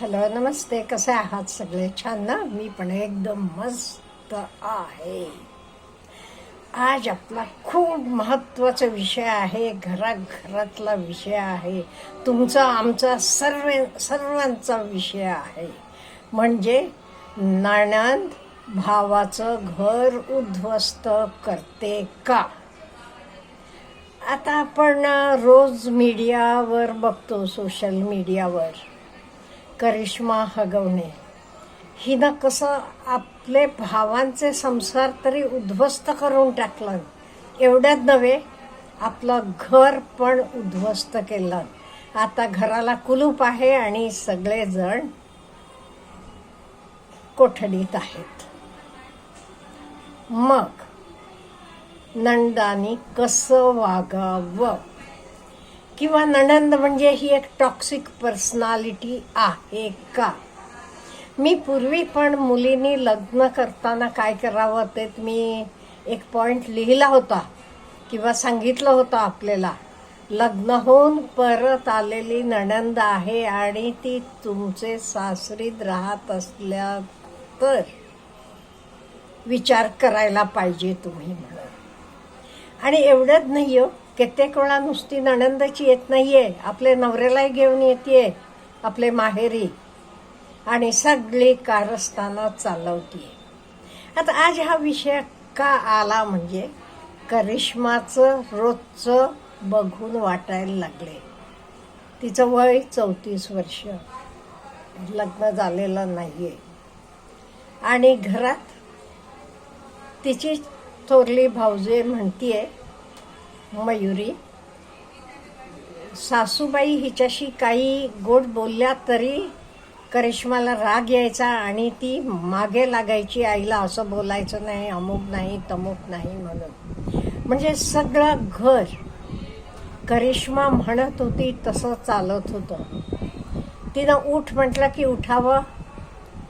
Hello नमस्ते. कसे आहात सगळे? छान ना? मी पण एकदम मस्त आहे. आज आपला खूप महत्त्वाचा विषय आहे घराघरातला विषय आहे. तुमचा आमचा सर्व सर्वांचा विषय आहे. म्हणजे नणंद भावाचं घर उद्ध्वस्त करते का? आता आपण रोज मीडियावर बघतो सोशल मीडियावर. करिश्मा हगवणे. हिनं कसं आपले भावांचे संसार तरी उद्ध्वस्त करून टाकलं. एवढ्यात नव्हे आपलं घर पण उद्ध्वस्त केलं. आता घराला कुलूप आहे आणि सगळेजण कोठडीत आहेत. मग नंदानी कसं वागावं? किंवा नणंद म्हणजे ही एक टॉक्सिक पर्सनॅलिटी आहे का? मी पूर्वी पण मुलींनी लग्न करताना काय करावं ते मी एक पॉईंट लिहिला होता किंवा सांगितलं होतं आपल्याला. लग्न होऊन परत आलेली नणंद आहे आणि ती तुमचे सासरीत राहत असल्या तर विचार करायला पाहिजे तुम्ही म्हणून. आणि एवढंच नाही हो कित्येक वेळा नुसती नणंदची येत नाहीये. आपले नवऱ्यालाही घेऊन येते आपले माहेरी. आणि सगळी कारस्थानं चालवते आता आज हा विषय का आला म्हणजे करिश्माचं रोजचं बघून वाटायला लागले. तिचं वय चौतीस वर्ष. लग्न झालेलं नाहीये. आणि घरात तिची थोरली भाऊजे म्हणतीये मयुरी. सासूबाई हिच्याशी काही गोड बोलल्या तरी करिश्माला राग यायचा आणि ती मागे लागायची आईला असं बोलायचं नाही अमुक नाही तमुक नाही म्हणून. म्हणजे सगळं घर करिश्मा म्हणत होती तसं चालत होतं. तिनं उठ म्हटलं की उठावं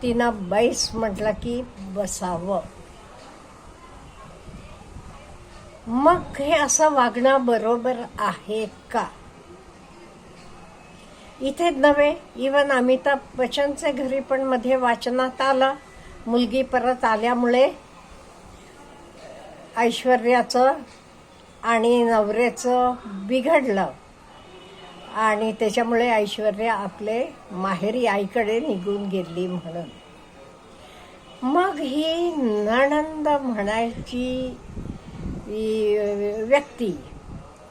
तिनं बैस म्हटलं की बसावं. मग हे असं वागणं बरोबर आहे का? इथे नव्हे इवन अमिताभ बच्चनचे घरी पण मध्ये वाचनात आलं. मुलगी परत आल्यामुळे ऐश्वर्याचं आणि नवऱ्याचं बिघडलं. आणि त्याच्यामुळे ऐश्वर्या आपले माहेरी आईकडे निघून गेली म्हणून. मग ही नणंद म्हणायची व्यक्ती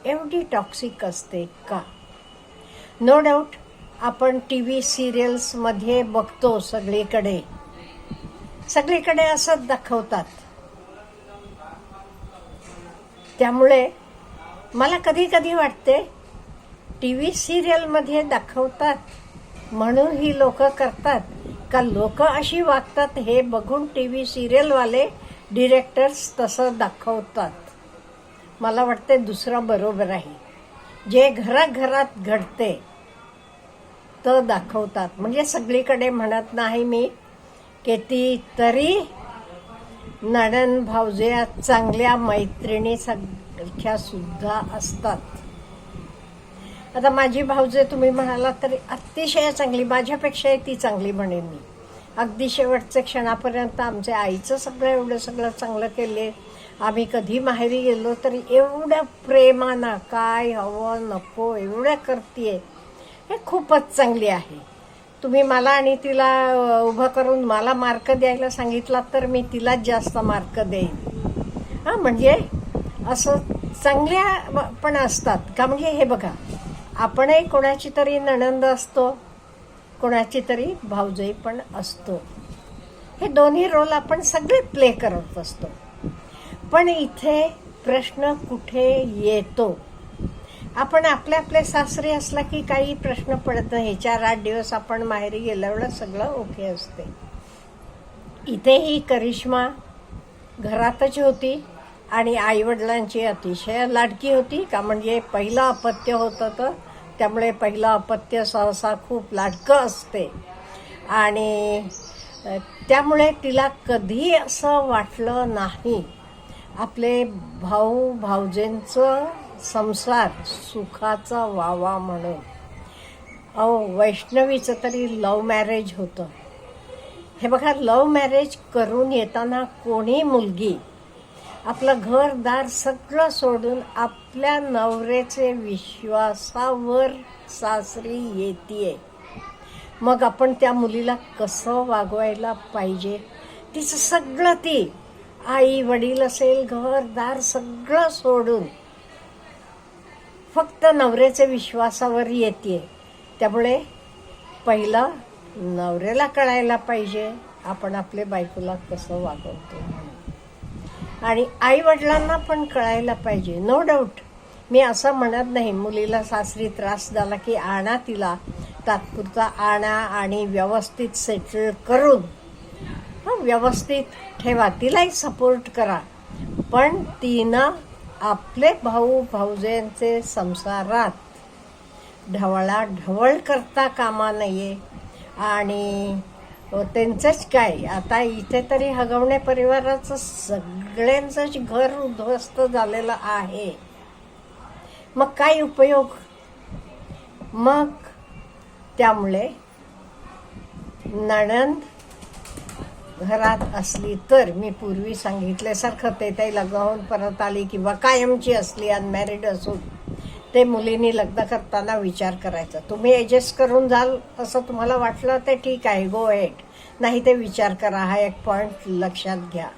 एवढी टॉक्सिक असते का? नो डाऊट आपण टी व्ही सिरियल्समध्ये बघतो सगळीकडे. सगळीकडे असंच दाखवतात. त्यामुळे मला कधी कधी वाटते टी व्ही सिरियलमध्ये दाखवतात म्हणून ही लोक करतात. का लोक अशी वागतात हे बघून टी व्ही सिरियलवाले डिरेक्टर्स तसं दाखवतात. मला वाटते दुसरं बरोबर आहे. जे घराघरात घडते तर दाखवतात. म्हणजे सगळीकडे म्हणत नाही मी की ती तरी नडन भावजे चांगल्या मैत्रिणी सारख्या सुद्धा असतात. आता माझी भाऊजे तुम्ही म्हणाला तरी अतिशय चांगली माझ्यापेक्षाही ती चांगली म्हणेन मी. अगदी शेवटच्या क्षणापर्यंत आमच्या आईचं सगळं एवढं सगळं चांगलं केले. आम्ही कधी माहेरी गेलो तरी एवढ्या प्रेमानं काय हवं नको एवढ्या करते हे खूपच चांगली आहे. तुम्ही मला आणि तिला उभं करून मला मार्क द्यायला सांगितलात तर मी तिलाच जास्त मार्क देईन. हां म्हणजे असं चांगल्या पण असतात. का म्हणजे हे बघा आपणही कोणाची तरी नणंद असतो कोणाची तरी भाऊजई पण असतो. हे दोन्ही रोल आपण सगळे प्ले करत असतो पण इथे प्रश्न कुठे येतो? आपण आपले आपले सासरे असला की काही प्रश्न पडत नाही. चार आठ दिवस आपण माहेरी गेल्यावर सगळं ओके असते. इथेही करिश्मा घरातच होती आणि आईवडिलांची अतिशय लाडकी होती. का म्हणजे पहिलं अपत्य होतं तर त्यामुळे पहिलं अपत्य सहसा खूप लाडकं असते. आणि त्यामुळे तिला कधी असं वाटलं नाही. आपले भाऊ भाऊजेंचं संसार सुखाचा व्हावा म्हणून. अहो वैष्णवीचं तरी लव मॅरेज होतं. हे बघा लव्ह मॅरेज करून येताना कोणी मुलगी आपलं घरदार सगळं सोडून आपल्या नवऱ्याचे विश्वासावर सासरी येते मग आपण त्या मुलीला कसं वागवायला पाहिजे? तिचं सगळं ती आई वडील असेल घरदार सगळं सोडून फक्त नवऱ्याच्या विश्वासावर येते त्यामुळे पहिलं नवऱ्याला कळायला पाहिजे आपण आपल्या बायकोला कसं वागवतो आणि आई वडिलांना पण कळायला पाहिजे नो डाऊट मी असं म्हणत नाही मुलीला सासरी त्रास झाला की आणा तिला तात्पुरता आणा आणि व्यवस्थित सेटल करून व्यवस्थित ठेवा. तिलाही सपोर्ट करा. पण तिनं आपले भाऊ भाऊजेंचे संसारात ढवळा ढवळ करता कामा नये. आणि त्यांचंच काय? आता इथे तरी हगवणे परिवाराचं सगळ्यांचंच घर उद्ध्वस्त झालेलं आहे. मग काय उपयोग? मग त्यामुळे नणंद घरात असली तर मी पूर्वी सांगितल्यासारखं ते ते लग्नाहून परत आली किंवा कायमची असली अनमॅरिड असून ते मुलींनी लग्न करताना विचार करायचा. तुम्ही ॲडजस्ट करून जाल असं तुम्हाला वाटलं ते ठीक आहे गो एट नाही ते विचार करा हा एक पॉईंट लक्षात घ्या.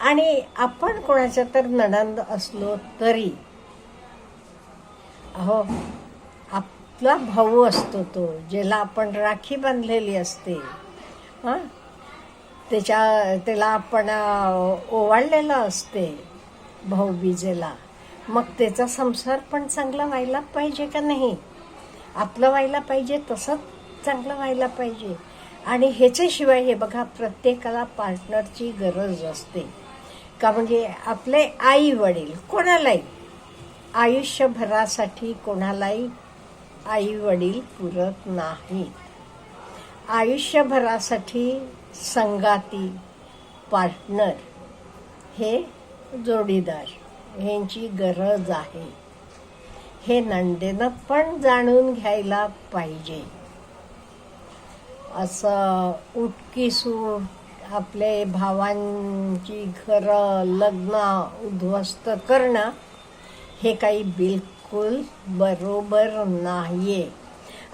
आणि आपण कोणाच्या तर नणंद असलो तरी अहो आपला भाऊ असतो तो ज्याला आपण राखी बांधलेली असते. हां? त्याच्या त्याला आपण ओवाळलेलं असते भाऊबीजेला. मग त्याचा संसार पण चांगला व्हायला पाहिजे का नाही? आपलं व्हायला पाहिजे तसंच चांगलं व्हायला पाहिजे. आणि ह्याच्याशिवाय हे बघा प्रत्येकाला पार्टनरची गरज असते. का म्हणजे आपले आई वडील कोणालाही आयुष्यभरासाठी कोणालाही आई वडील पुरत नाहीत. आयुष्यभरासाठी संगाती पार्टनर हे जोडीदार ह्यांची गरज आहे. हे नंदेनं पण जाणून घ्यायला पाहिजे. असं उटकी सूट आपले भावांची घरं लग्न उद्ध्वस्त करणं हे काही बिलकुल बरोबर नाही आहे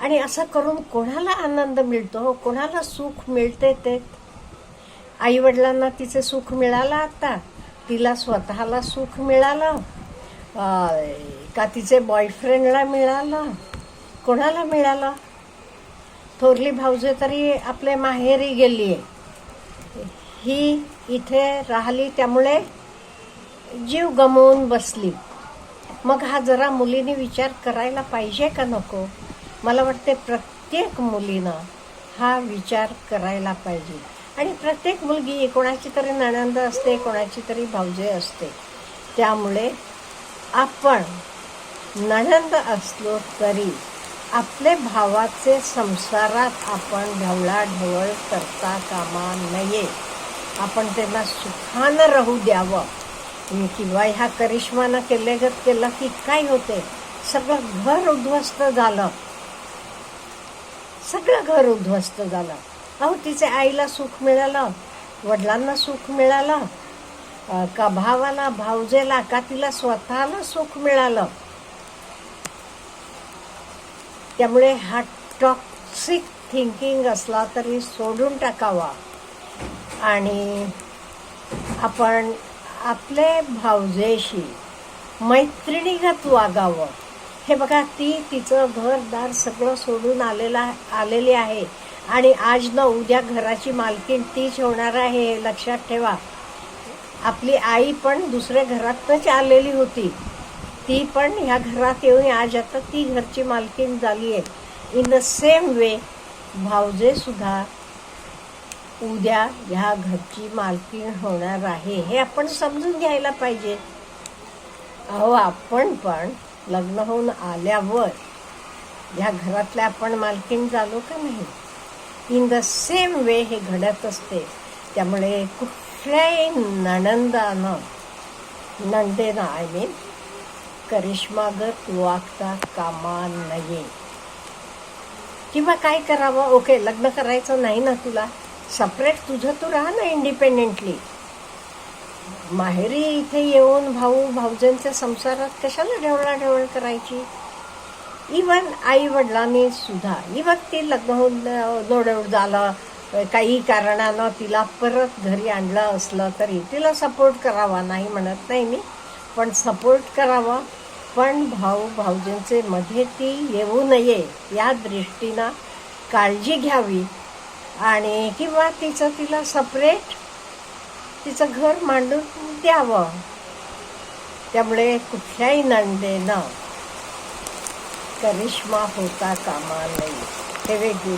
आणि असं करून कोणाला आनंद मिळतो? कोणाला सुख मिळते ते? आईवडिलांना तिचे सुख मिळालं आता. तिला स्वतःला सुख मिळालं. का तिचे बॉयफ्रेंडला मिळालं? कोणाला मिळालं? थोरली भाऊजे तरी आपले माहेरी गेली आहे ही इथे राहिली त्यामुळे जीव गमवून बसली. मग हा जरा मुलीने विचार करायला पाहिजे का नको? मला वाटते प्रत्येक मुलीनं हा विचार करायला पाहिजे. आणि प्रत्येक मुलगी कोणाची तरी नणंद असते कोणाची तरी भाऊजे असते. त्यामुळे आपण नणंद असलो तरी आपले भावाचे संसारात आपण ढवळाढवळ करता कामा नये. आपण त्यांना सुखानं राहू द्यावं. किंवा ह्या करिश्मानं केलेगत केलं की काय होते? सगळं घर उद्ध्वस्त झालं. सगळं घर उद्ध्वस्त झालं. अहो तिचे आईला सुख मिळालं वडिलांना सुख मिळालं का भावाला भावजेला का तिला स्वतःला सुख मिळालं. त्यामुळे हा टॉक्सिक थिंकिंग असला तरी सोडून टाकावा. आणि आपण आपले भावजेशी मैत्रिणीगत वागावं. हे बघा ती तिचं घरदार सगळं सोडून आलेला आलेली आहे. आणि आज न उद्या घराची मालकीण तीच होणार आहे हे लक्षात ठेवा. आपली आई पण दुसऱ्या घरातच आलेली होती. ती पण ह्या घरात येऊन आज आता ती घरची मालकीण झाली आहे. इन द सेम वे भावजे सुद्धा उद्या ह्या घरची मालकीण होणार आहे. हे आपण समजून घ्यायला पाहिजे. अहो आपण पण लग्न होऊन आल्यावर ह्या घरातल्या आपण मालकीण झालो का नाही? इन द सेम वे हे घडत असते. त्यामुळे कुठल्याही नणंदानं नंदेनं आय मीन करिश्मागत वागता कामा नये. किंवा काय करावं? ओके लग्न करायचं नाही ना तुला? सपरेट तुझं तू राहा ना इंडिपेंडेंटली माहेरी इथे येऊन भाऊ भाऊजांच्या संसारात कशाला ढवळाढवळ करायची? इवन आई वडिलांनी सुद्धा इवन ती लग्न होऊन दोडवड झालं काही कारणानं तिला परत घरी आणलं असलं तरी तिला सपोर्ट करावा नाही म्हणत नाही मी? पण सपोर्ट करावा. पण भाऊ भाऊजींचे मध्ये ती येऊ नये या दृष्टीनं काळजी घ्यावी. आणि किंवा तिचं तिला सपरेट तिचं घर मांडून द्यावं. त्यामुळे कुठल्याही नंदेनं करिश्मा होता कामा नाही हे वेगळी